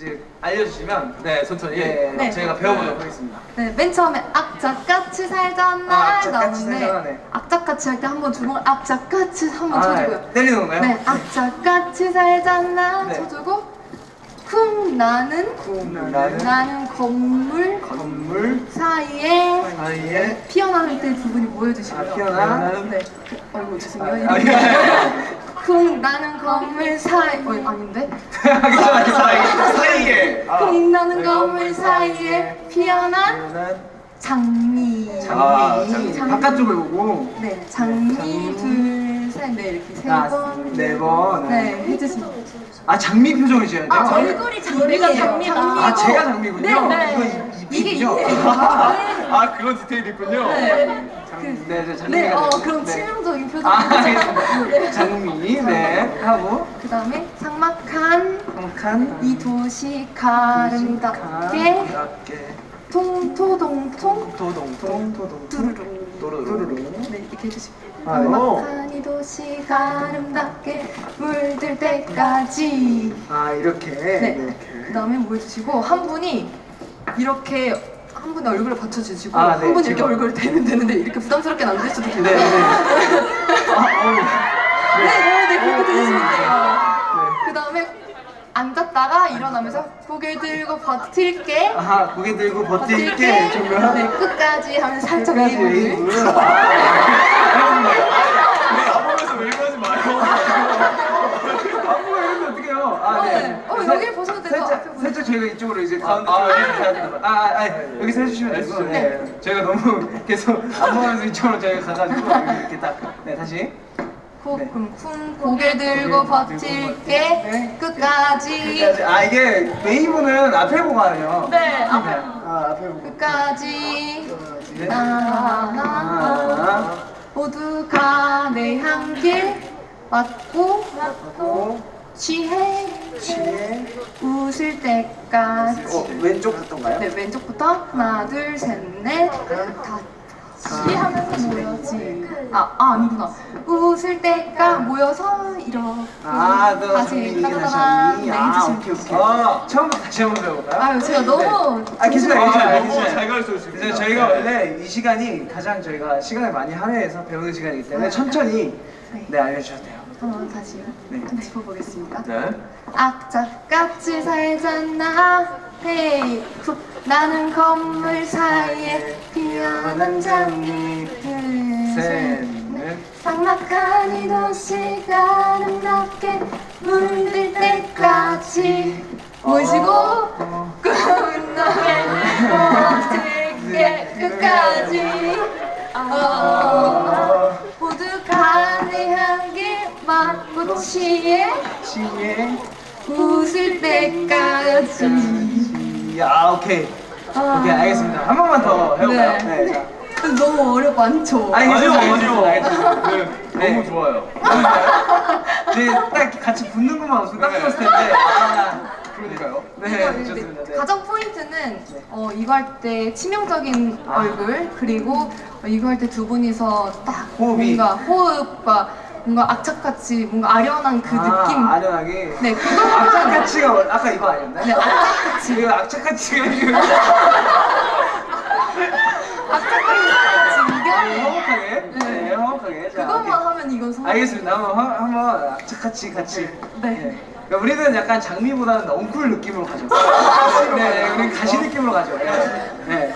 이제 알려주시면 네 천천히 네, 네. 저희가 배워보도록 하겠습니다. 네, 맨 처음에 악착같이 살던 날 아, 악착같이 살던 날. 악착같이 할 때 한번 두번 악착같이 한 번 아, 쳐주고요. 때리는 건가요? 네, 악착같이 살던 날 네. 쳐주고 쿵 나는 나는 나는 건물 건물 사이에 사이에 피어나는 때두 분이 모여주시고요. 아, 피어나는 네. 아이고 죄송해요. 아. 아, 쿵 나는 건물 사이 어 아닌데? 사이 사이에 쿵 나는 네, 건물 사이에 피어난 장미. 장미 장미. 바깥쪽을 보고 네, 장미 장미. 둘, 셋, 네 이렇게 세 아, 번. 네 번. 네, 해주시면. 아 장미 표정이셔야 돼요? 아, 얼굴이 장미예요. 장미다. 장미고. 아 제가 장미군요. 네, 네. 이건 이게 잎이군요. 잎이에요. 아 그런 디테일이 있군요. 네. 장, 네, 저 장미가 네, 어, 되죠. 그럼 네. 치명적인 표정. 아 알겠습니다. 장미 네 하고 그 다음에 상막한 한칸 이 도시 가름답게 가볍게 통토동통 도동통 도동 두루룽. 도루루 네, 이렇게 해주시고. 아, 상막한 이 도시 가름답게 물들 때까지. 아 이렇게? 네. 이렇게 그 다음에 뭐 해주시고 한 분이 이렇게 한 분의 얼굴을 받쳐주시고 아, 한 네, 분이 이렇게 얼굴을 대면 되는데 이렇게 안 될 수도 있는데 네, 네. 아, 어우. 네, 네, 네, 그렇게 해주시면 돼요. 네. 그 다음에 앉았다가 일어나면서 고개 들고 버틸게. 아하 고개 들고 버틸게 정말. 네, 끝까지 하면 살짝 끝까지 웨이브 나보면서 웨이브 하지 마요 안 보이면 어떡해요? 아, 네. 어, 여기 보셔도 되고 앞에 살짝, 저희가 이쪽으로 이제 가운데 아, 쪽으로 아, 아, 아, 아, 여기서 해주시면 되고. 네. 저희가 너무 계속 안 보면서 이쪽으로 저희가 가가지고 이렇게 딱 네 다시. 고, 네. 그럼 쿵 고개 들고 버틸게 끝까지. 끝까지. 아 이게 웨이브는 앞에 보고 하네요. 네, 앞에 아 앞에 보고. 끝까지. 네. 하나 모두가 내 향길 맡고 하고 취해 취해 웃을 때까지. 어 왼쪽부터인가요? 네 왼쪽부터. 하나 둘 셋넷. 같이 하면서 모여지. 아, 아 아니구나. 웃을 때까 모여서 이렇게 아 너 다시 장미 따다다다. 다시 네아 해주시면 오케이 오케이. 아 처음부터 다시 한번 배워볼까요? 아유 제가 너무 아 괜찮아요 아, 괜찮아요. 너무 괜찮아요. 잘 가르쳐 주십니다. 이제 저희가 원래 이 시간이 가장 저희가 시간을 많이 할애해서 배우는 시간이기 때문에 천천히 네. 네 알려주셔도 돼요 한번 다시 네. 한번 짚어보겠습니다. 네. 악착같이 살잖아. 헤이 후. 나는 건물 사이에 피어난 장미 둘셋 셋넷. 삭막한 이 도시가 아름답게 물들 때까지. 모시고 웃을 때까지 아 오케이 아. 오케이 알겠습니다 한 번만 더 해볼까요? 네. 네, 자. 너무 어렵 많죠? 아니, 아니요, 아니요. 네, 네. 너무 좋아요. 이제 딱 같이 붙는 것만 없으면 딱 네. 좋았을 텐데 아, 그러니까요. 네 좋습니다 네. 가장 포인트는 어, 이거 할 때 치명적인 아. 얼굴 그리고 어, 이거 할 때 두 분이서 딱 호흡이. 뭔가 호흡과 뭔가 악착같이 뭔가 아련한 그 아, 느낌 아련하게 네 그거만 악착같이가 원- 아까 이거 아니었나요? 네 악착같이 지금 악착같이가 지금 악착같이 이겨 허벅하게 네 네. 허벅하게 자, 그것만 오케이. 하면 이건 성 알겠습니다 한번 하- 한번 악착같이 같이 네. 그러니까 우리는 약간 장미보다는 엉쿨 느낌으로 가죠. 네, 우리 가시 느낌으로 가죠. 네. 네.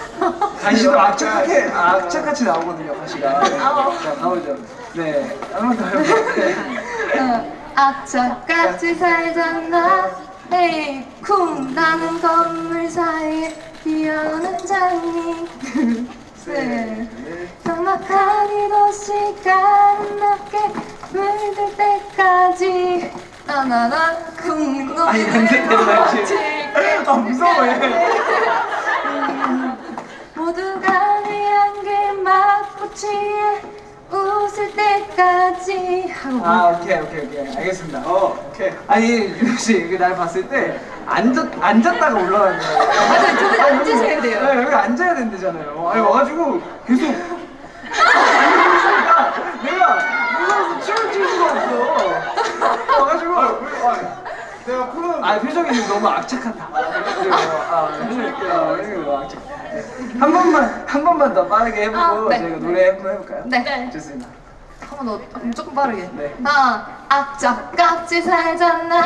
가시도 악착하게, 악착같이 나오거든요, 가시가. 네. 자, 가보죠. 네. 한번 더 해볼게요. 네. 어, 악착같이 살잖아 헤이 쿵 나는 건물 사이에 피어난 장미 둘셋 삭막한 이 도시가 아름답게 물들 때까지 나나나 쿵 아니, 완전 대단하지. 아, 무서워, 얘. 내 향기에 맡고 취해 웃을 때까지 하고 아, 오케이, 오케이, 오케이. 알겠습니다. 어, 오케이. 아니, 윤호 씨, 이게 날 봤을 때, 앉았, 앉았다가 올라가는 거예요. 맞아요 두 분이 앉으셔야 돼요 네, 여기 앉아야 된다잖아요. 아니, 와가지고, 계속. 앉으니까 내가 무서워서 춤을 출 수가 없어. 와가지고. 아, 왜, 아, 내가 풀어. 아 표정이 지금 너무 악착같다. 아, 표정이 아, 너무 악착. 네. 한 번만 한 번만 더 빠르게 해보고 아, 네. 저희가 노래 한번 해볼까요? 네. 좋습니다. 한번 더 조금 빠르게. 네. 나 악착같이 살잖아.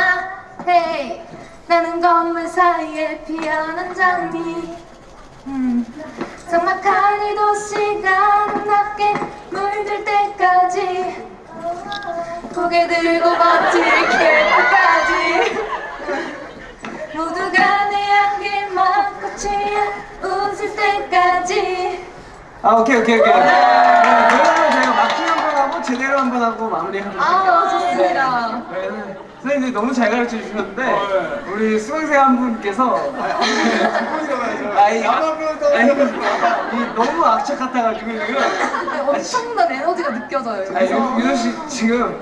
헤이. 나는 건물 사이에 피어난 장미. 음. 적막한 이 도시가 낮게 물들 때까지 고개 들고 버틸게 아 오케이 오케이 오케이. 네, 그러면 저희가 막힌 한번 하고 제대로 한번 하고 마무리하도록 할게요. 아 좋습니다 네, 네. 선생님 너무 잘 가르쳐 주셨는데 어, 네. 우리 수강생 한 분께서 아이 아니. 이 너무 악착 같아가지고 지금 네, 엄청난 에너지가 느껴져요 아니 여기서. 윤호 씨 지금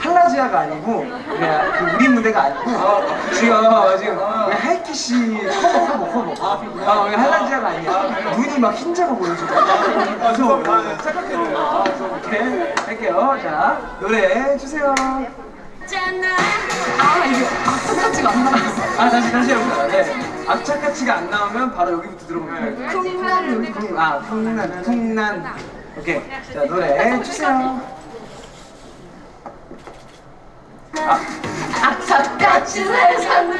할라지아가 아니고 그냥 그 우리 무대가 아니고 지금 지금 우리 하이키 씨 커버 아 우리 할라지아가 아니야. 눈이 막 흰자가 보여 지금 아, 저, 아, 네, 착각했네요. 아, 좀 이렇게 할게요. 자 노래 주세요. 아 이게 악착같지가 않나 아 다시 다시 해볼까요 네. 악착같이가 안 나오면 바로 여기부터 들어보면 돼요 쿵난 여기 풍, 아, 풍난, 풍난. 오케이. 자, 노래 주세요. 아, 악착같이 살잖아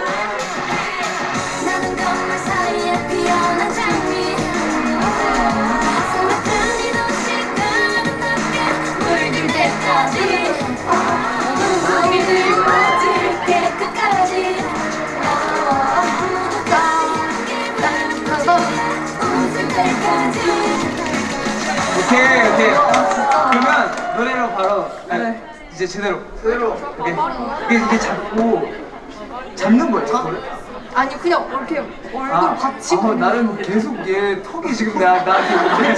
아, 네. 이제 제대로. 제대로. 이게, 이게 잡고, 잡는 거예요, 저거를? 아니 그냥 이렇게 얼굴 받치고 아, 나는 계속 얘 턱이 지금 나, 나한테 오는데.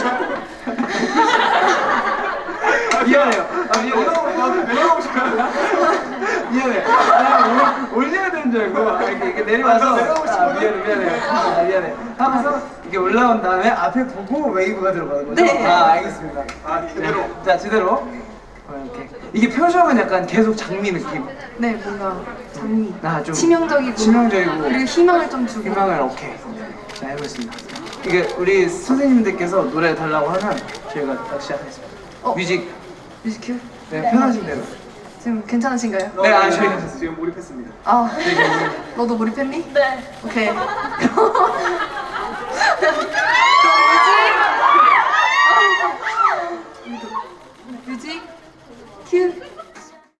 미안해요. 아, 미안해요. 나도 내려가고 싶어요. 미안해. 아, 올- 올려야 되는 줄 알고 아, 이렇게, 이렇게 내려와서 아, 나 아. 미안해 미안해 아, 미안해 하면서 이게 올라온 다음에 앞에 보고 웨이브가 들어가는 거죠? 네. 아 알겠습니다. 아, 제대로. 네. 자 제대로. 이게 표정은 약간 계속 장미 느낌. 네 뭔가 장미 아, 좀 치명적이고 치명적이고. 그리고 희망을 좀 주고 희망을 오케이. 자 해보겠습니다. 이게 우리 선생님들께서 노래 달라고 하면 저희가 딱 시작하겠습니다. 어. 뮤직 뮤직큐 네, 편하신 대로. 지금 괜찮으신가요? 네, 아, 저희 지금 몰입했습니다. 아 너도 몰입했니? 네 오케이